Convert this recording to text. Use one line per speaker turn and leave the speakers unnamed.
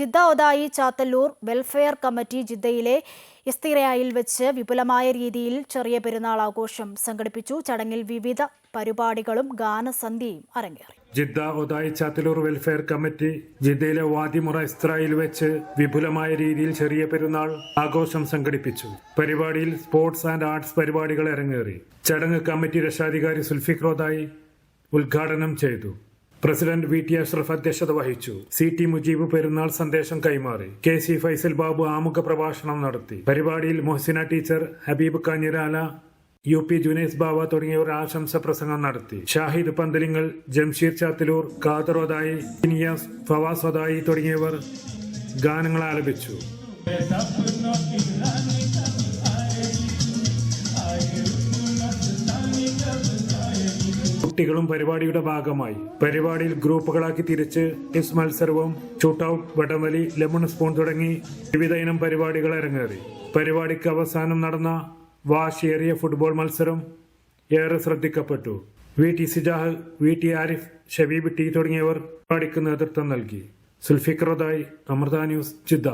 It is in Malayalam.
Jeddah Othayi Chathallur welfare committee ജിദ്ദയിലെ ഇസ്തിറയായിൽ വെച്ച് വിപുലമായ രീതിയിൽ ചെറിയ പെരുന്നാൾ ആഘോഷം സംഘടിപ്പിച്ചു. ചടങ്ങിൽ വിവിധ പരിപാടികളും ഗാനസന്ധ്യയും അരങ്ങേറി.
Jeddah Othayi Chathallur welfare committee ജിദ്ദയിലെ വാദിമുറ ഇസ്രായിൽ വെച്ച് വിപുലമായ രീതിയിൽ ചെറിയ പെരുന്നാൾ ആഘോഷം സംഘടിപ്പിച്ചു. പരിപാടിയിൽ സ്പോർട്സ് ആൻഡ് ആർട്സ് പരിപാടികൾ അരങ്ങേറി. ചടങ്ങ് കമ്മിറ്റി രക്ഷാധികാരി സുൽഫിഖ് ഉദ്ഘാടനം ചെയ്തു. പ്രസിഡന്റ് വി ടി അഷ്റഫ് അധ്യക്ഷത വഹിച്ചു. സി ടി മുജീബ് പെരുന്നാൾ സന്ദേശം കൈമാറി. കെ സി ഫൈസൽ ബാബു ആമുഖ പ്രഭാഷണം നടത്തി. പരിപാടിയിൽ Mohsina teacher Habeeb Kanjirala U P Junais Baba തുടങ്ങിയവർ ആശംസ പ്രസംഗം നടത്തി. ഷാഹിദ് പന്തലിങ്ങൾ ജംഷീർ ചാത്തിലൂർ ഖാദറോദായി ഇനിയാസ് ഫവാസ് ഒദായി തുടങ്ങിയവർ ഗാനങ്ങൾ ആലപിച്ചു. കുട്ടികളും പരിപാടിയുടെ ഭാഗമായി. പരിപാടിയിൽ ഗ്രൂപ്പുകളാക്കി തിരിച്ച് ക്വിസ് മത്സരവും ഷൂട്ടൌട്ട് വടംവലി ലെമൺ സ്പൂൺ തുടങ്ങി വിവിധ ഇനം പരിപാടികൾ അരങ്ങേറി. പരിപാടിക്ക് അവസാനം നടന്ന വാശിയേറിയ ഫുട്ബോൾ മത്സരം ഏറെ ശ്രദ്ധിക്കപ്പെട്ടു. V T Sijah V T Arif Shabeeb T തുടങ്ങിയവർ പരിപാടിക്ക് നേതൃത്വം നൽകി. സുൽഫിഖറുദായി അമൃത ന്യൂസ് ജിദ്ദ.